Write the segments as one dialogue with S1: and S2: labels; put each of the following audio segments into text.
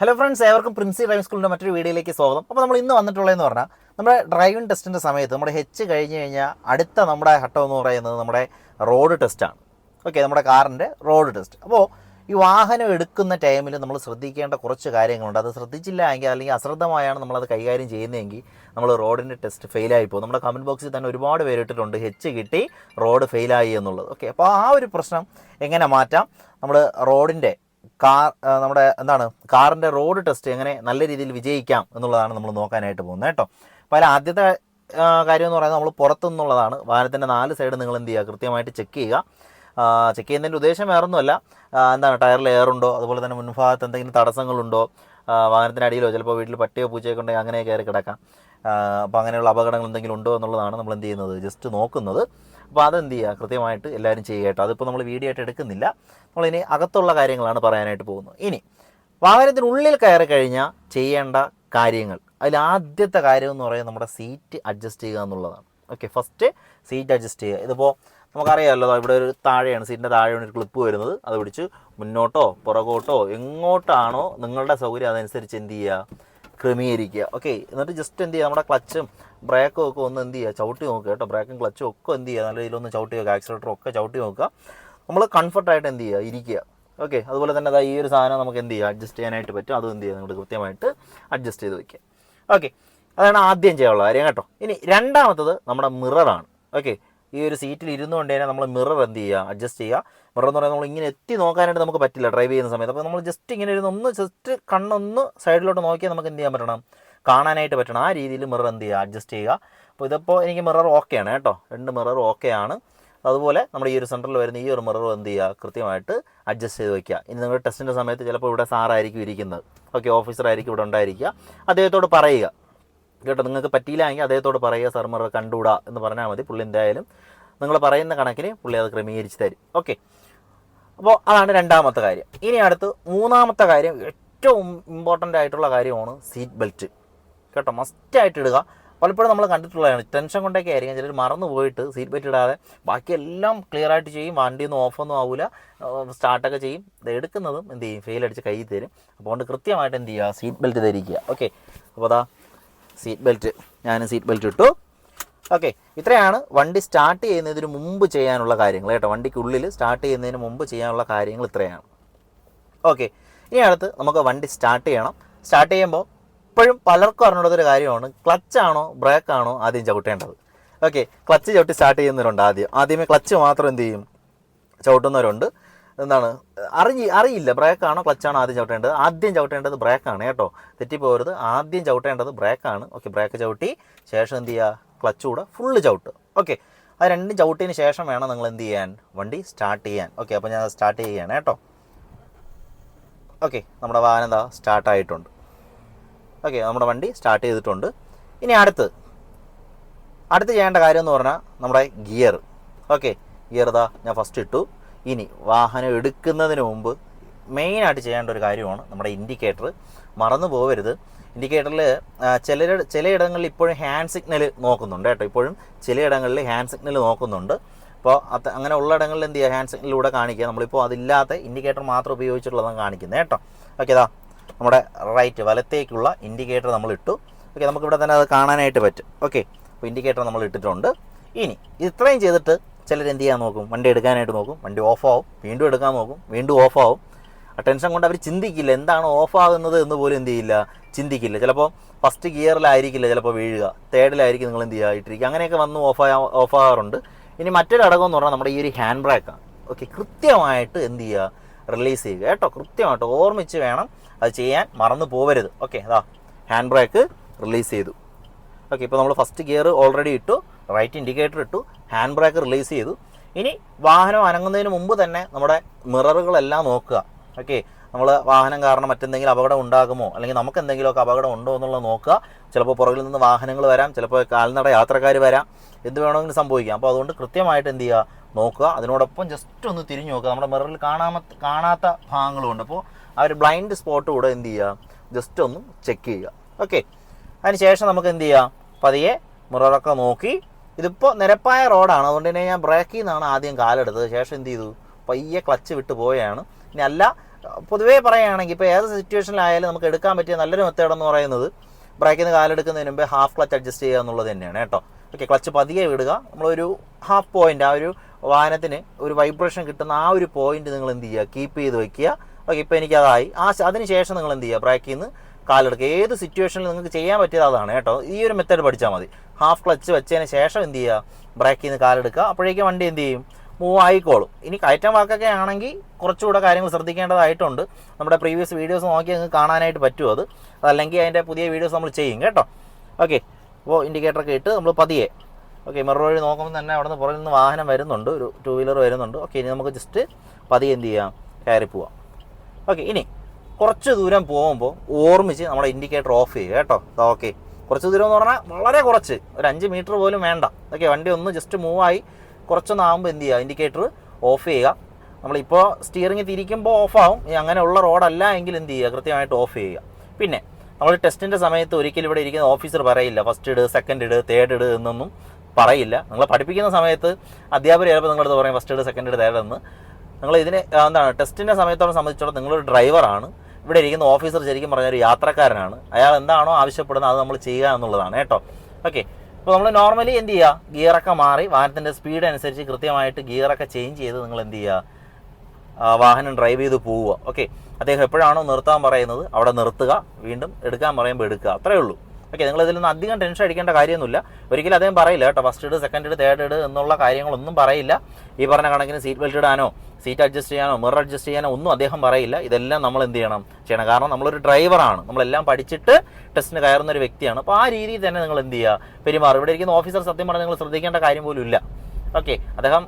S1: Hello friends ഏവർക്കും Princy driving സ്കൂളിന്റെ മറ്റൊരു വീഡിയോയിലേക്ക് സ്വാഗതം. അപ്പോൾ നമ്മൾ ഇന്ന് വന്നിട്ടുള്ളതെന്ന് പറഞ്ഞാൽ നമ്മുടെ ഡ്രൈവിംഗ് ടെസ്റ്റിന്റെ സമയത്ത് നമ്മുടെ ഹെച്ച് കഴിഞ്ഞ് കഴിഞ്ഞാൽ അടുത്ത നമ്മുടെ ഘട്ടം എന്ന് പറയുന്നത് നമ്മുടെ റോഡ് ടെസ്റ്റാണ് ഓക്കെ നമ്മുടെ കാറിന്റെ റോഡ് ടെസ്റ്റ് അപ്പോൾ ഈ വാഹനം എടുക്കുന്ന ടൈമിൽ നമ്മൾ ശ്രദ്ധിക്കേണ്ട കുറച്ച് കാര്യങ്ങളുണ്ട്. അത് ശ്രദ്ധിച്ചില്ല എങ്കിൽ അല്ലെങ്കിൽ അശ്രദ്ധമായാണ് നമ്മളത് കൈകാര്യം ചെയ്യുന്നതെങ്കിൽ നമ്മൾ റോഡിന്റെ ടെസ്റ്റ് ഫെയിലായി പോകും. നമ്മുടെ കമന്റ് ബോക്സിൽ തന്നെ ഒരുപാട് പേര് ഇട്ടിട്ടുണ്ട് ഹെച്ച് കിട്ടി റോഡ് ഫെയിലായി എന്നുള്ളത്. ഓക്കെ അപ്പോൾ ആ ഒരു പ്രശ്നം എങ്ങനെ മാറ്റാം? നമ്മൾ റോഡിന്റെ കാർ നമ്മുടെ എന്താണ് കാറിന്റെ റോഡ് ടെസ്റ്റ് എങ്ങനെ നല്ല രീതിയിൽ വിജയിക്കാം എന്നുള്ളതാണ് നമ്മൾ നോക്കാനായിട്ട് പോകുന്നത് കേട്ടോ. അപ്പോൾ അതിൽ ആദ്യത്തെ കാര്യം എന്ന് പറയുന്നത് നമ്മൾ പുറത്തുനിന്നുള്ളതാണ്. വാഹനത്തിന്റെ നാല് സൈഡ് നിങ്ങൾ എന്ത് ചെയ്യുക? കൃത്യമായിട്ട് ചെക്ക് ചെയ്യുക. ചെക്ക് ചെയ്യുന്നതിന്റെ ഉദ്ദേശം വേറൊന്നുമല്ല. എന്താണ് ടയറിൽ എയർ ഉണ്ടോ? അതുപോലെ തന്നെ മുൻഭാഗത്ത് എന്തെങ്കിലും തടസ്സങ്ങളുണ്ടോ? വാഹനത്തിന്റെ അടിയിലോ ചിലപ്പോൾ വീട്ടിൽ പട്ടിയോ പൂച്ചയൊക്കെ ഉണ്ടെങ്കിൽ അങ്ങനെ കയറി കിടക്കാം. അപ്പോൾ അങ്ങനെയുള്ള അപകടങ്ങൾ എന്തെങ്കിലും ഉണ്ടോ എന്നുള്ളതാണ് നമ്മൾ എന്ത് ചെയ്യുന്നത്? ജസ്റ്റ് നോക്കുന്നത്. അപ്പോൾ അതെന്ത് ചെയ്യുക? കൃത്യമായിട്ട് എല്ലാവരും ചെയ്യുക കേട്ടോ. അതിപ്പോൾ നമ്മൾ വീഡിയോ ആയിട്ട് എടുക്കുന്നില്ല. നമ്മളിനി അകത്തുള്ള കാര്യങ്ങളാണ് പറയാനായിട്ട് പോകുന്നത്. ഇനി വാഹനത്തിനുള്ളിൽ കയറി കഴിഞ്ഞാൽ ചെയ്യേണ്ട കാര്യങ്ങൾ. അതിൽ ആദ്യത്തെ കാര്യം എന്ന് പറയുന്നത് നമ്മുടെ സീറ്റ് അഡ്ജസ്റ്റ് ചെയ്യുക എന്നുള്ളതാണ്. ഓക്കെ ഫസ്റ്റ് സീറ്റ് അഡ്ജസ്റ്റ് ചെയ്യുക. ഇതിപ്പോൾ നമുക്കറിയാമല്ലോ ഇവിടെ ഒരു താഴെയാണ്. സീറ്റിന്റെ താഴെയാണ് ഒരു ക്ലിപ്പ് വരുന്നത്. അത് പിടിച്ച് മുന്നോട്ടോ പുറകോട്ടോ എങ്ങോട്ടാണോ നിങ്ങളുടെ സൗകര്യം അതനുസരിച്ച് എന്ത് ചെയ്യുക? ക്രമീകരിക്കുക. ഓക്കെ എന്നിട്ട് ജസ്റ്റ് എന്ത് ചെയ്യുക? നമ്മുടെ ക്ലച്ചും ബ്രേക്കും ഒക്കെ ഒന്ന് എന്ത് ചെയ്യുക? ചവിട്ടി നോക്കുക കേട്ടോ. ബ്രേക്കും ക്ലച്ചും ഒക്കെ എന്ത് ചെയ്യുക? നല്ല രീതിയിലൊന്ന് ചവിട്ടി നോക്കുക. ആക്സിലേറ്ററും ഒക്കെ ചവിട്ടി നോക്കുക. നമ്മൾ കംഫർട്ടായിട്ട് എന്ത് ചെയ്യുക ഇരിക്കുക. ഓക്കെ അതുപോലെ തന്നെ ദാ ഈ ഒരു സാധനം നമുക്ക് എന്ത് ചെയ്യുക അഡ്ജസ്റ്റ് ചെയ്യാനായിട്ട് പറ്റും. അതും എന്ത് ചെയ്യുക നിങ്ങൾ കൃത്യമായിട്ട് അഡ്ജസ്റ്റ് ചെയ്ത് വയ്ക്കുക ഓക്കെ അതാണ് ആദ്യം ചെയ്യാനുള്ള കാര്യം കേട്ടോ. ഇനി രണ്ടാമത്തത് നമ്മുടെ മിററാണ് ഓക്കെ ഈ ഒരു സീറ്റിൽ ഇരുന്നുകൊണ്ട് തന്നെ നമ്മൾ മിറർ എന്ത് ചെയ്യുക? അഡ്ജസ്റ്റ് ചെയ്യുക. മിറർ എന്ന് പറയുന്നത് നമ്മൾ ഇങ്ങനെ എത്തി നോക്കാനായിട്ട് നമുക്ക് പറ്റില്ല. ഡ്രൈവ് ചെയ്യുന്ന സമയത്ത്. അപ്പോൾ നമ്മൾ ജസ്റ്റ് ഇങ്ങനെ ഇരുന്ന് ഒന്ന് ജസ്റ്റ് കണ്ണൊന്ന് സൈഡിലോട്ട് നോക്കിയാൽ നമുക്ക് എന്ത് ചെയ്യാൻ പറ്റണം? കാണാനായിട്ട് പറ്റണം. ആ രീതിയിൽ മിറർ എന്ത് ചെയ്യുക? അഡ്ജസ്റ്റ് ചെയ്യുക. അപ്പോൾ ഇതിപ്പോൾ എനിക്ക് മിറർ ഓക്കെയാണ് കേട്ടോ. രണ്ട് മിറർ ഓക്കെയാണ് അതുപോലെ നമ്മുടെ ഈ ഒരു സെന്ററിൽ വരുന്ന ഈ ഒരു മിറർ എന്ത് ചെയ്യുക? കൃത്യമായിട്ട് അഡ്ജസ്റ്റ് ചെയ്ത് വെക്കുക. ഇനി നിങ്ങളുടെ ടെസ്റ്റിന്റെ സമയത്ത് ചിലപ്പോൾ ഇവിടെ സാറായിരിക്കും ഇരിക്കുന്നത്. ഓക്കെ ഓഫീസറായിരിക്കും ഇവിടെ ഉണ്ടായിരിക്കുക. അദ്ദേഹത്തോട് പറയുക. കേട്ടോ നിങ്ങൾക്ക് പറ്റിയില്ലെങ്കിൽ അദ്ദേഹത്തോട് പറയുക സാർ മിറർ കണ്ടുകൂടാ എന്ന് പറഞ്ഞാൽ മതി. പുള്ളി എന്തായാലും നിങ്ങൾ പറയുന്ന കണക്കിന് പുള്ളി അത് ക്രമീകരിച്ച് തരും. ഓക്കെ അപ്പോൾ അതാണ് രണ്ടാമത്തെ കാര്യം. ഇനി അടുത്ത് മൂന്നാമത്തെ കാര്യം ഏറ്റവും ഇമ്പോർട്ടന്റ് ആയിട്ടുള്ള കാര്യമാണ് സീറ്റ് ബെൽറ്റ് കേട്ടോ മസ്റ്റായിട്ട് ഇടുക. പലപ്പോഴും നമ്മൾ കണ്ടിട്ടുള്ളതാണ്. ടെൻഷൻ കൊണ്ടൊക്കെ ആയിരിക്കും. ചിലർ മറന്നു പോയിട്ട് സീറ്റ് ബെൽറ്റ് ഇടാതെ ബാക്കിയെല്ലാം ക്ലിയർ ആയിട്ട് ചെയ്യും. വണ്ടിയൊന്നും ഓഫൊന്നും ആവില്ല സ്റ്റാർട്ടൊക്കെ ചെയ്യും. ഇത് എടുക്കുന്നതും എന്ത് ചെയ്യും? ഫെയിൽ അടിച്ച് കൈ തരും. അപ്പോൾ അതുകൊണ്ട് കൃത്യമായിട്ട് എന്ത് ചെയ്യുക? സീറ്റ് ബെൽറ്റ് ധരിക്കുക. ഓക്കെ അപ്പോൾ അതാ സീറ്റ് ബെൽറ്റ് ഞാൻ സീറ്റ് ബെൽറ്റ് ഇട്ടു. ഓക്കെ ഇത്രയാണ് വണ്ടി സ്റ്റാർട്ട് ചെയ്യുന്നതിന് മുമ്പ് ചെയ്യാനുള്ള കാര്യങ്ങൾ കേട്ടോ. വണ്ടിക്കുള്ളിൽ സ്റ്റാർട്ട് ചെയ്യുന്നതിന് മുമ്പ് ചെയ്യാനുള്ള കാര്യങ്ങൾ ഇത്രയാണ്. ഓക്കെ ഇനി അടുത്ത് നമുക്ക് വണ്ടി സ്റ്റാർട്ട് ചെയ്യണം. സ്റ്റാർട്ട് ചെയ്യുമ്പോൾ ഇപ്പോഴും പലർക്കും അറിഞ്ഞുള്ളതൊരു കാര്യമാണ്. ക്ലച്ച് ആണോ ബ്രേക്ക് ആണോ ആദ്യം ചവിട്ടേണ്ടത്. ഓക്കെ ക്ലച്ച് ചവിട്ടി സ്റ്റാർട്ട് ചെയ്യുന്നവരുണ്ട് ആദ്യം. ആദ്യമേ ക്ലച്ച് മാത്രം എന്ത് ചെയ്യും? ചവിട്ടുന്നവരുണ്ട്. എന്താണ്? അറിയി അറിയില്ല. ബ്രേക്കാണോ ക്ലച്ചാണോ ആദ്യം ചവിട്ടേണ്ടത്? ആദ്യം ചവിട്ടേണ്ടത് ബ്രേക്കാണ് കേട്ടോ. തെറ്റിപ്പോകരുത്. ആദ്യം ചവിട്ടേണ്ടത് ബ്രേക്കാണ് ഓക്കെ ബ്രേക്ക് ചവിട്ടി ശേഷം എന്ത് ചെയ്യുക? ക്ലച്ച് കൂടെ ഫുള്ള് ചവിട്ട്. ഓക്കെ ആ രണ്ടും ചവിട്ടിന് ശേഷം വേണം നിങ്ങൾ എന്ത് ചെയ്യാൻ? വണ്ടി സ്റ്റാർട്ട് ചെയ്യാൻ. ഓക്കെ അപ്പോൾ ഞാൻ സ്റ്റാർട്ട് ചെയ്യുകയാണ് കേട്ടോ. ഓക്കെ നമ്മുടെ വാഹനം എന്താ സ്റ്റാർട്ട് ആയിട്ടുണ്ട്. ഓക്കെ നമ്മുടെ വണ്ടി സ്റ്റാർട്ട് ചെയ്തിട്ടുണ്ട്. ഇനി അടുത്ത് അടുത്ത് ചെയ്യേണ്ട കാര്യം എന്ന് പറഞ്ഞാൽ നമ്മുടെ ഗിയർ ഓക്കെ ഗിയർ ഇതാ ഞാൻ ഫസ്റ്റ് ഇട്ടു. ഇനി വാഹനം എടുക്കുന്നതിന് മുമ്പ് മെയിനായിട്ട് ചെയ്യേണ്ട ഒരു കാര്യമാണ് നമ്മുടെ ഇൻഡിക്കേറ്റർ മറന്നു പോകരുത് ഇൻഡിക്കേറ്ററിൽ ചില ചിലയിടങ്ങളിൽ ഇപ്പോഴും ഹാൻഡ് സിഗ്നൽ നോക്കുന്നുണ്ട് കേട്ടോ. ഇപ്പോഴും ചിലയിടങ്ങളിൽ ഹാൻഡ് സിഗ്നൽ നോക്കുന്നുണ്ട്. അപ്പോൾ അത് അങ്ങനെ ഉള്ള ഇടങ്ങളിൽ എന്ത് ചെയ്യുക ഹാൻഡ് സിഗ്നലിലൂടെ കാണിക്കുക. നമ്മളിപ്പോൾ അതില്ലാത്ത ഇൻഡിക്കേറ്റർ മാത്രം ഉപയോഗിച്ചിട്ടുള്ളതാണ് കാണിക്കുന്നത് കേട്ടോ. ഓക്കെ ഇതാ നമ്മുടെ റൈറ്റ് വലത്തേക്കുള്ള ഇൻഡിക്കേറ്റർ നമ്മൾ ഇട്ടു. ഓക്കെ നമുക്കിവിടെ തന്നെ അത് കാണാനായിട്ട് പറ്റും. ഓക്കെ അപ്പോൾ ഇൻഡിക്കേറ്റർ നമ്മൾ ഇട്ടിട്ടുണ്ട്. ഇനി ഇത്രയും ചെയ്തിട്ട് ചിലർ എന്ത് ചെയ്യാൻ നോക്കും? വണ്ടി എടുക്കാനായിട്ട് നോക്കും. വണ്ടി ഓഫാവും വീണ്ടും എടുക്കാൻ നോക്കും. വീണ്ടും ഓഫാവും ആ ടെൻഷൻ കൊണ്ട് അവർ ചിന്തിക്കില്ല. എന്താണ് ഓഫാകുന്നത് എന്ന് പോലും എന്ത് ചെയ്യില്ല. ചിന്തിക്കില്ല. ചിലപ്പോൾ ഫസ്റ്റ് ഗിയറിലായിരിക്കില്ല ചിലപ്പോൾ വീഴുക. തേർഡിലായിരിക്കും നിങ്ങൾ എന്ത് ചെയ്യുക ഇട്ടിരിക്കുക അങ്ങനെയൊക്കെ വന്ന് ഓഫ് ഓഫാകാറുണ്ട് ഓഫ് ഇനി മറ്റൊരു ഘടകം എന്ന് പറഞ്ഞാൽ നമ്മുടെ ഈ ഒരു ഹാൻഡ് ബ്രേക്കാണ് ഓക്കെ കൃത്യമായിട്ട് എന്ത് ചെയ്യുക? റിലീസ് ചെയ്യുക കേട്ടോ. കൃത്യമായിട്ട് ഓർമ്മിച്ച് വേണം അത് ചെയ്യാൻ. മറന്നു പോവരുത്. ഓക്കെ അതാ ഹാൻഡ് ബ്രേക്ക് റിലീസ് ചെയ്തു. ഓക്കെ ഇപ്പോൾ നമ്മൾ ഫസ്റ്റ് ഗിയർ ഓൾറെഡി ഇട്ടു. റൈറ്റ് ഇൻഡിക്കേറ്റർ ഇട്ടു. ഹാൻഡ് ബ്രേക്ക് റിലീസ് ചെയ്തു. ഇനി വാഹനം അനങ്ങുന്നതിന് മുമ്പ് തന്നെ നമ്മുടെ മിററുകളെല്ലാം നോക്കുക. ഓക്കെ നമ്മൾ വാഹനം കാരണം മറ്റെന്തെങ്കിലും അപകടം ഉണ്ടാകുമോ? അല്ലെങ്കിൽ നമുക്ക് എന്തെങ്കിലുമൊക്കെ അപകടം ഉണ്ടോ എന്നുള്ളത് നോക്കുക. ചിലപ്പോൾ പുറകിൽ നിന്ന് വാഹനങ്ങൾ വരാം. ചിലപ്പോൾ കാൽനട യാത്രക്കാർ വരാം. എന്ത് വേണമെങ്കിലും സംഭവിക്കാം. അപ്പോൾ അതുകൊണ്ട് കൃത്യമായിട്ട് എന്ത് ചെയ്യുക? നോക്കുക. അതിനോടൊപ്പം ജസ്റ്റ് ഒന്ന് തിരിഞ്ഞു നോക്കുക. നമ്മുടെ മിററിൽ കാണാമ കാണാത്ത ഭാഗങ്ങളുണ്ട്. അപ്പോൾ ആ ഒരു ബ്ലൈൻഡ് സ്പോട്ട് കൂടെ എന്ത് ചെയ്യുക? ജസ്റ്റ് ഒന്ന് ചെക്ക് ചെയ്യുക. ഓക്കെ അതിനുശേഷം നമുക്ക് എന്ത് ചെയ്യാം? പതിയെ മിററൊക്കെ നോക്കി. ഇതിപ്പോൾ നിരപ്പായ റോഡാണ് അതുകൊണ്ട് തന്നെ ഞാൻ ബ്രേക്കിൽ നിന്നാണ് ആദ്യം കാലെടുത്തത് ശേഷം എന്ത് ചെയ്തു? പയ്യെ ക്ലച്ച് വിട്ട് പോയാണ് ഇനി അല്ല പൊതുവേ പറയുകയാണെങ്കിൽ ഇപ്പോൾ ഏത് സിറ്റുവേഷനിലായാലും നമുക്ക് എടുക്കാൻ പറ്റിയ നല്ലൊരു മെത്തേഡ് എന്ന് പറയുന്നത് ബ്രേക്കിൽ നിന്ന് കാലെടുക്കുന്നതിന് മുമ്പേ ഹാഫ് ക്ലച്ച് അഡ്ജസ്റ്റ് ചെയ്യുക എന്നുള്ളത് തന്നെയാണ് കേട്ടോ. ഓക്കെ ക്ലച്ച് പതിയെ വിടുക. നമ്മളൊരു ഹാഫ് പോയിന്റ് ആ ഒരു വാഹനത്തിന് ഒരു വൈബ്രേഷൻ കിട്ടുന്ന ആ ഒരു പോയിന്റ് നിങ്ങൾ എന്ത് ചെയ്യുക? കീപ്പ് ചെയ്ത് വെക്കുക. ഓക്കെ ഇപ്പോൾ എനിക്കതായി. ആ അതിന് ശേഷം നിങ്ങൾ എന്ത് ചെയ്യുക? ബ്രേക്കിൽ നിന്ന് കാലെടുക്കുക. ഏത് സിറ്റുവേഷനിൽ നിങ്ങൾക്ക് ചെയ്യാൻ പറ്റിയത് അതാണ് കേട്ടോ. ഈ ഒരു മെത്തേഡ് പഠിച്ചാൽ മതി. ഹാഫ് ക്ലച്ച് വെച്ചതിന് ശേഷം എന്ത് ചെയ്യുക? ബ്രേക്കിൽ നിന്ന് കാലെടുക്കുക. അപ്പോഴേക്കും വണ്ടി എന്ത് ചെയ്യും? മൂവ് ആയിക്കോളും. ഇനി കയറ്റം വാക്കൊക്കെ ആണെങ്കിൽ കുറച്ചുകൂടെ കാര്യങ്ങൾ ശ്രദ്ധിക്കേണ്ടതായിട്ടുണ്ട്. നമ്മുടെ പ്രീവിയസ് വീഡിയോസ് നോക്കി നിങ്ങൾക്ക് കാണാനായിട്ട് പറ്റും അത്. അതല്ലെങ്കിൽ അതിന്റെ പുതിയ വീഡിയോസ് നമ്മൾ ചെയ്യും കേട്ടോ. ഓക്കെ അപ്പോൾ ഇൻഡിക്കേറ്ററൊക്കെ ഇട്ട് നമ്മൾ പതിയെ ഓക്കെ മിറർ വഴി നോക്കുമ്പോൾ തന്നെ അവിടെ നിന്ന് പുറകിൽ നിന്ന് വാഹനം വരുന്നുണ്ട്. ഒരു ടൂ വീലർ വരുന്നുണ്ട്. ഓക്കെ ഇനി നമുക്ക് ജസ്റ്റ് പതിയെ എന്ത് ചെയ്യാം? കയറി പോവാം. ഓക്കെ ഇനി കുറച്ച് ദൂരം പോകുമ്പോൾ ഓർമ്മിച്ച് നമ്മുടെ ഇൻഡിക്കേറ്റർ ഓഫ് ചെയ്യുക കേട്ടോ. ഓക്കെ കുറച്ച് ദൂരം എന്ന് പറഞ്ഞാൽ വളരെ കുറച്ച്. ഒരു അഞ്ച് മീറ്റർ പോലും വേണ്ട. ഓക്കെ വണ്ടി ഒന്ന് ജസ്റ്റ് മൂവ് ആയി കുറച്ചൊന്ന് ആകുമ്പോൾ എന്ത് ചെയ്യുക? ഇൻഡിക്കേറ്റർ ഓഫ് ചെയ്യുക. നമ്മളിപ്പോൾ സ്റ്റിയറിംഗ് തിരിക്കുമ്പോൾ ഓഫാവും അങ്ങനെയുള്ള റോഡല്ല എങ്കിൽ എന്ത് ചെയ്യുക? കൃത്യമായിട്ട് ഓഫ് ചെയ്യുക. പിന്നെ നമ്മൾ ടെസ്റ്റിന്റെ സമയത്ത് ഒരിക്കലും ഇവിടെ ഇരിക്കുന്ന ഓഫീസർ പറയില്ല. ഫസ്റ്റ് ഇട് സെക്കൻഡ് ഇട് തേർഡ് ഇട് എന്നൊന്നും പറയില്ല. നിങ്ങൾ പഠിപ്പിക്കുന്ന സമയത്ത് അധ്യാപകർ ചിലപ്പോൾ നിങ്ങളടുത്ത് പറയും first aid second aid third എന്ന് നിങ്ങൾ ഇതിനെ എന്താണ് ടെസ്റ്റിന്റെ സമയത്തോടെ സംബന്ധിച്ചിടത്തോളം നിങ്ങളൊരു ഡ്രൈവറാണ് ഇവിടെ ഇരിക്കുന്ന ഓഫീസർ ശരിക്കും പറഞ്ഞ ഒരു യാത്രക്കാരനാണ്. അയാൾ എന്താണോ ആവശ്യപ്പെടുന്നത് അത് നമ്മൾ ചെയ്യുക എന്നുള്ളതാണ് കേട്ടോ. ഓക്കെ അപ്പോൾ നമ്മൾ നോർമലി എന്ത് ചെയ്യുക? ഗിയറൊക്കെ മാറി വാഹനത്തിന്റെ സ്പീഡ് അനുസരിച്ച് കൃത്യമായിട്ട് ഗിയറൊക്കെ ചേഞ്ച് ചെയ്ത് നിങ്ങൾ എന്ത് ചെയ്യുക? വാഹനം ഡ്രൈവ് ചെയ്ത് പോവുക. ഓക്കെ അദ്ദേഹം എപ്പോഴാണോ നിർത്താൻ പറയുന്നത് അവിടെ നിർത്തുക വീണ്ടും എടുക്കാൻ പറയുമ്പോൾ എടുക്കുക. അത്രയേ ഉള്ളൂ. ഓക്കെ നിങ്ങൾ ഇതിൽ നിന്ന് അധികം ടെൻഷൻ അടിക്കേണ്ട കാര്യമൊന്നുമില്ല. ഒരിക്കലും അദ്ദേഹം പറയില്ല കേട്ടോ. ഫസ്റ്റ് ഇഡ് സെക്കൻഡ് ഇഡ് തേർഡ് ഇഡ് എന്നുള്ള കാര്യങ്ങളൊന്നും പറയില്ല. ഈ പറഞ്ഞ കണക്കിന് സീറ്റ് ബെൽറ്റ് ഇടാനോ സീറ്റ് അഡ്ജസ്റ്റ് ചെയ്യാനോ മിറർ അഡ്ജസ്റ്റ് ചെയ്യാനോ ഒന്നും അദ്ദേഹം പറയില്ല. ഇതെല്ലാം നമ്മൾ എന്ത് ചെയ്യണം? ചെയ്യണം. കാരണം നമ്മളൊരു ഡ്രൈവറാണ് നമ്മളെല്ലാം പഠിച്ചിട്ട് ടെസ്റ്റിന് കയറുന്ന ഒരു വ്യക്തിയാണ്. അപ്പോൾ ആ രീതിയിൽ തന്നെ നിങ്ങൾ എന്ത് ചെയ്യുക പെരുമാറും. ഇവിടെ ഇരിക്കുന്ന ഓഫീസർ സത്യം പറഞ്ഞാൽ നിങ്ങൾ ശ്രദ്ധിക്കേണ്ട കാര്യം പോലും ഇല്ല. ഓക്കെ അദ്ദേഹം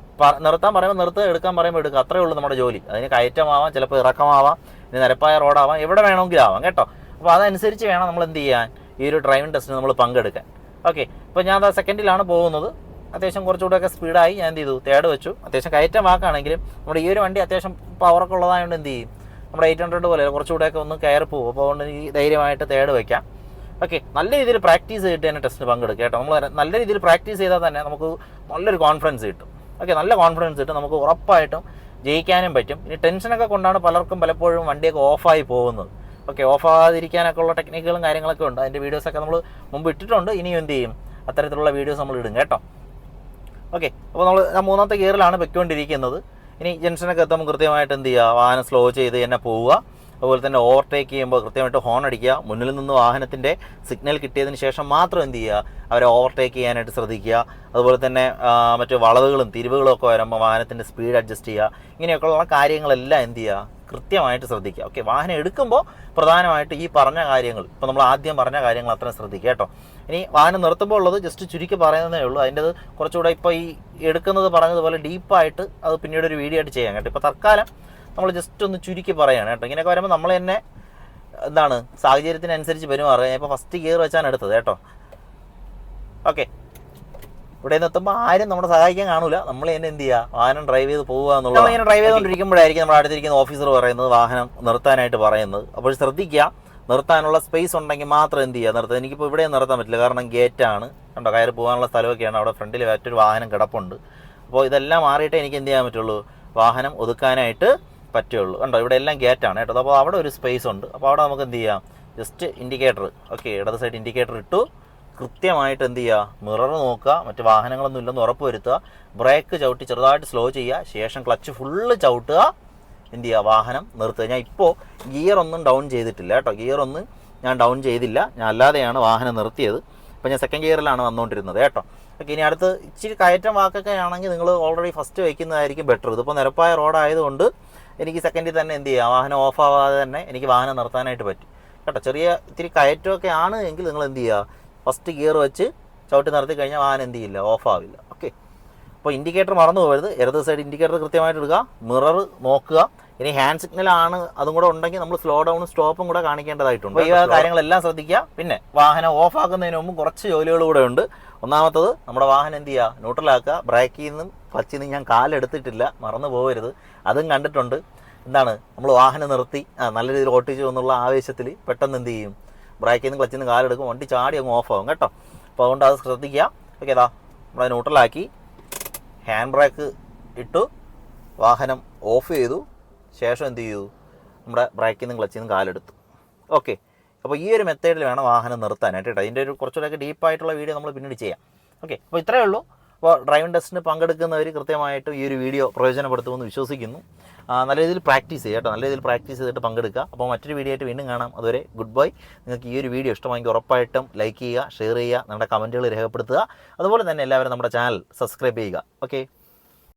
S1: നിർത്താൻ പറയുമ്പോൾ നിർത്തുക എടുക്കാൻ പറയുമ്പോൾ എടുക്കുക. അത്രേ ഉള്ളൂ നമ്മുടെ ജോലി. അതിന് കയറ്റമാവാം ചിലപ്പോൾ ഇറക്കമാവാം ഇനി നിരപ്പായ റോഡാവാം എവിടെ വേണമെങ്കിലും ആവാം കേട്ടോ. അപ്പോൾ അതനുസരിച്ച് വേണം നമ്മൾ എന്ത് ചെയ്യാൻ? ഈ ഒരു ഡ്രൈവിംഗ് ടെസ്റ്റിന് നമ്മൾ പങ്കെടുക്കാൻ. ഓക്കെ ഇപ്പോൾ ഞാൻ അതാ സെക്കൻഡിലാണ് പോകുന്നത്. അത്യാവശ്യം കുറച്ചുകൂടെയൊക്കെ സ്പീഡായി ഞാൻ എന്ത് ചെയ്തു? തേർഡ് വെച്ചു. അത്യാവശ്യം കയറ്റം വാക്കാണെങ്കിലും നമ്മുടെ ഈ ഒരു വണ്ടി അത്യാവശ്യം പവറൊക്കെ ഉള്ളതായതുകൊണ്ട് എന്ത് ചെയ്യും? നമ്മുടെ എയ്റ്റ് ഹൺഡ്രഡ് പോലെ കുറച്ചുകൂടെയൊക്കെ ഒന്ന് കയറി പോകും. അപ്പോൾ അതുകൊണ്ട് എനിക്ക് ധൈര്യമായിട്ട് തേർഡ് വയ്ക്കാം ഓക്കെ നല്ല രീതിയിൽ പ്രാക്ടീസ് ചെയ്തിട്ട് തന്നെ ടെസ്റ്റിന് പങ്കെടുക്കുക കേട്ടോ. നമ്മൾ നല്ല രീതിയിൽ പ്രാക്ടീസ് ചെയ്താൽ തന്നെ നമുക്ക് നല്ലൊരു കോൺഫിഡൻസ് കിട്ടും. ഓക്കെ നല്ല കോൺഫിഡൻസ് കിട്ടും. നമുക്ക് ഉറപ്പായിട്ടും ജയിക്കാനും പറ്റും. ഇനി ടെൻഷനൊക്കെ കൊണ്ടാണ് പലർക്കും പലപ്പോഴും വണ്ടിയൊക്കെ ഓഫായി പോകുന്നത്. ഓക്കെ ഓഫ് ആവാതിരിക്കാനൊക്കെ ഉള്ള ടെക്നിക്കുകളും കാര്യങ്ങളൊക്കെ ഉണ്ട്. അതിന്റെ വീഡിയോസൊക്കെ നമ്മൾ മുമ്പ് ഇട്ടിട്ടുണ്ട്. ഇനിയും എന്ത് ചെയ്യും? അത്തരത്തിലുള്ള വീഡിയോസ് നമ്മൾ ഇടും കേട്ടോ. ഓക്കെ അപ്പോൾ നമ്മൾ മൂന്നാമത്തെ ഗിയറിലാണ് വെക്കൊണ്ടിരിക്കുന്നത്. ഇനി ജംഗ്ഷനൊക്കെ എത്തുമ്പോൾ കൃത്യമായിട്ട് എന്ത് ചെയ്യുക? വാഹനം സ്ലോ ചെയ്ത് തന്നെ പോവുക. അതുപോലെ തന്നെ ഓവർടേക്ക് ചെയ്യുമ്പോൾ കൃത്യമായിട്ട് ഹോൺ അടിക്കുക. മുന്നിൽ നിന്ന് വാഹനത്തിന്റെ സിഗ്നൽ കിട്ടിയതിന് ശേഷം മാത്രം എന്ത് ചെയ്യുക? അവരെ ഓവർടേക്ക് ചെയ്യാനായിട്ട് ശ്രദ്ധിക്കുക. അതുപോലെ തന്നെ മറ്റു വളവുകളും തിരിവുകളും ഒക്കെ വരുമ്പോൾ വാഹനത്തിന്റെ സ്പീഡ് അഡ്ജസ്റ്റ് ചെയ്യുക. ഇങ്ങനെയൊക്കെയുള്ള കാര്യങ്ങളെല്ലാം എന്ത് ചെയ്യുക? കൃത്യമായിട്ട് ശ്രദ്ധിക്കുക. ഓക്കെ വാഹനം എടുക്കുമ്പോൾ പ്രധാനമായിട്ട് ഈ പറഞ്ഞ കാര്യങ്ങൾ ഇപ്പോൾ നമ്മൾ ആദ്യം പറഞ്ഞ കാര്യങ്ങൾ അത്രയും ശ്രദ്ധിക്കുക കേട്ടോ. ഇനി വാഹനം നിർത്തുമ്പോൾ ഉള്ളത് ജസ്റ്റ് ചുരുക്കി പറയുന്നതേ ഉള്ളൂ. അതിന്റെ കുറച്ചുകൂടെ ഇപ്പോൾ ഈ എടുക്കുന്നത് പറഞ്ഞതുപോലെ ഡീപ്പായിട്ട് അത് പിന്നീട് ഒരു വീഡിയോ ആയിട്ട് ചെയ്യാം കേട്ടോ. ഇപ്പോൾ തൽക്കാലം നമ്മൾ ജസ്റ്റ് ഒന്ന് ചുരുക്കി പറയുകയാണ് കേട്ടോ. ഇങ്ങനെയൊക്കെ വരുമ്പോൾ നമ്മൾ തന്നെ എന്താണ് സാഹചര്യത്തിനനുസരിച്ച് പെരുമാറുക. ഇപ്പോൾ ഫസ്റ്റ് ഗിയർ വെച്ചാണ് എടുത്തത് കേട്ടോ. ഓക്കെ ഇവിടെ നിന്ന് എത്തുമ്പോൾ ആരും നമ്മളെ സഹായിക്കാൻ കാണൂല നമ്മൾ തന്നെ എന്ത് ചെയ്യുക വാഹനം ഡ്രൈവ് ചെയ്ത് പോകുക എന്നുള്ളത് ഇങ്ങനെ ഡ്രൈവ് ചെയ്തുകൊണ്ടിരിക്കുമ്പോഴായിരിക്കും നമ്മുടെ അടുത്തിരിക്കുന്ന ഓഫീസർ പറയുന്നത് വാഹനം നിർത്താനായിട്ട് പറയുന്നത്. അപ്പോൾ ശ്രദ്ധിക്കുക നിർത്താനുള്ള സ്പേസ് ഉണ്ടെങ്കിൽ മാത്രം എന്ത് ചെയ്യുക നിർത്താൻ. എനിക്കിപ്പോൾ ഇവിടെ നിർത്താൻ പറ്റില്ല. കാരണം ഗേറ്റാണ് കണ്ടോ? കയറി പോകാനുള്ള സ്ഥലമൊക്കെയാണ്. അവിടെ ഫ്രണ്ടിൽ മറ്റൊരു വാഹനം കിടപ്പുണ്ട്. അപ്പോൾ ഇതെല്ലാം മാറിയിട്ടേ എനിക്ക് എന്ത് ചെയ്യാൻ പറ്റുള്ളൂ? വാഹനം ഒതുക്കാനായിട്ട് പറ്റുള്ളൂ. കണ്ടോ? ഇവിടെ എല്ലാം ഗേറ്റാണ് കേട്ടോ. അപ്പോൾ അവിടെ ഒരു സ്പേസ് ഉണ്ട്. അപ്പോൾ അവിടെ നമുക്ക് എന്ത് ചെയ്യാം? ജസ്റ്റ് ഇൻഡിക്കേറ്റർ ഓക്കെ ഇടത് സൈഡ് ഇൻഡിക്കേറ്റർ ഇട്ടു. കൃത്യമായിട്ട് എന്ത് ചെയ്യുക മിറർ നോക്കുക മറ്റ് വാഹനങ്ങളൊന്നും ഇല്ലെന്ന് ഉറപ്പ് വരുത്തുക ബ്രേക്ക് ചവിട്ടി ചെറുതായിട്ട് സ്ലോ ചെയ്യുക ശേഷം ക്ലച്ച് ഫുള്ള് ചവിട്ടുക എന്ത് ചെയ്യുക വാഹനം നിർത്തുക. ഞാൻ ഇപ്പോൾ ഗിയർ ഒന്നും ഡൗൺ ചെയ്തിട്ടില്ല കേട്ടോ. ഗിയർ ഒന്നും ഞാൻ ഡൗൺ ചെയ്തില്ല. ഞാൻ അല്ലാതെയാണ് വാഹനം നിർത്തിയത്. ഇപ്പോൾ ഞാൻ സെക്കൻഡ് ഗിയറിലാണ് വന്നുകൊണ്ടിരുന്നത് കേട്ടോ. ഓക്കെ ഇനി അടുത്ത് ഇച്ചിരി കയറ്റം വാക്കൊക്കെ ആണെങ്കിൽ നിങ്ങൾ ഓൾറെഡി ഫസ്റ്റ് വയ്ക്കുന്നതായിരിക്കും ബെറ്റർ ഇതിപ്പോൾ നിരപ്പായ റോഡായതുകൊണ്ട് എനിക്ക് സെക്കൻഡിൽ തന്നെ എന്ത് ചെയ്യാം? വാഹനം ഓഫ് ആവാതെ തന്നെ എനിക്ക് വാഹനം നിർത്താനായിട്ട് പറ്റും. കേട്ടോ ചെറിയ ഇത്തിരി കയറ്റമൊക്കെ ആണ് എങ്കിൽ നിങ്ങൾ എന്ത് ചെയ്യുക ഫസ്റ്റ് ഗിയർ വെച്ച് ചവിട്ടി നടത്തി കഴിഞ്ഞാൽ വാഹനം എന്ത് ചെയ്യില്ല ഓഫ് ആവില്ല. ഓക്കെ അപ്പോൾ ഇൻഡിക്കേറ്റർ മറന്നു പോകരുത്. ഇടത് സൈഡ് ഇൻഡിക്കേറ്റർ കൃത്യമായിട്ട് എടുക്കുക. മിറർ നോക്കുക. ഇനി ഹാൻഡ് സിഗ്നൽ ആണ് അതും കൂടെ ഉണ്ടെങ്കിൽ നമ്മൾ സ്ലോ ഡൗണും സ്റ്റോപ്പും കൂടെ കാണിക്കേണ്ടതായിട്ടുണ്ട്. ഈ കാര്യങ്ങളെല്ലാം ശ്രദ്ധിക്കുക. പിന്നെ വാഹനം ഓഫ് ആക്കുന്നതിന് മുമ്പ് കുറച്ച് ജോലികൾ കൂടെ ഉണ്ട്. ഒന്നാമത്തത് നമ്മുടെ വാഹനം എന്ത് ചെയ്യുക? ന്യൂട്രലാക്കുക ബ്രേക്കിൽ നിന്നും ക്ലച്ചിൽ നിന്നും ഞാൻ കാലെടുത്തിട്ടില്ല മറന്നു പോകരുത്. അതും കണ്ടിട്ടുണ്ട്. എന്താണ്? നമ്മൾ വാഹനം നിർത്തി. നല്ല രീതിയിൽ ഓട്ടിച്ചു എന്നുള്ള ആവേശത്തിൽ പെട്ടെന്ന് എന്ത് ചെയ്യും? ബ്രേക്കിൽ നിന്ന് ക്ലച്ചിൽ നിന്ന് കാലെടുക്കും വണ്ടി ചാടി അങ്ങ് ഓഫ് ആവും കേട്ടോ. അപ്പോൾ അതുകൊണ്ട് അത് ശ്രദ്ധിക്കുക. ഓക്കെ അതാ നമ്മളത് ന്യൂട്രലാക്കി ഹാൻഡ് ബ്രേക്ക് ഇട്ടു വാഹനം ഓഫ് ചെയ്തു. ശേഷം എന്ത് ചെയ്തു? നമ്മുടെ ബ്രേക്കിൽ നിന്ന് ക്ലച്ചിൽ നിന്ന് കാലെടുത്തു ഓക്കെ അപ്പോൾ ഈ ഒരു മെത്തേഡിൽ വേണം വാഹനം നിർത്താനായിട്ട് കേട്ടോ. അതിന്റെ ഒരു കുറച്ചുകൂടെയൊക്കെ ഡീപ്പായിട്ടുള്ള വീഡിയോ നമ്മൾ പിന്നീട് ചെയ്യാം. ഓക്കെ അപ്പോൾ ഇത്രയേ ഉള്ളൂ. അപ്പോൾ ഡ്രൈവിംഗ് ടെസ്റ്റിന് പങ്കെടുക്കുന്നവർ കൃത്യമായിട്ട് ഈ ഒരു വീഡിയോ പ്രയോജനപ്പെടുത്തുമെന്ന് വിശ്വസിക്കുന്നു. നല്ല രീതിയിൽ പ്രാക്ടീസ് ചെയ്യുക കേട്ടോ. നല്ല രീതിയിൽ പ്രാക്ടീസ് ചെയ്തിട്ട് പങ്കെടുക്കുക. അപ്പോൾ മറ്റൊരു വീഡിയോ ആയിട്ട് വീണ്ടും കാണാം. അതുവരെ ഗുഡ് ബൈ നിങ്ങൾക്ക് ഈ ഒരു വീഡിയോ ഇഷ്ടമായെങ്കിൽ ഉറപ്പായിട്ടും ലൈക്ക് ചെയ്യുക ഷെയർ ചെയ്യുക നമ്മുടെ കമന്റുകൾ രേഖപ്പെടുത്തുക. അതുപോലെ തന്നെ എല്ലാവരും നമ്മുടെ ചാനൽ സബ്സ്ക്രൈബ് ചെയ്യുക. ഓക്കെ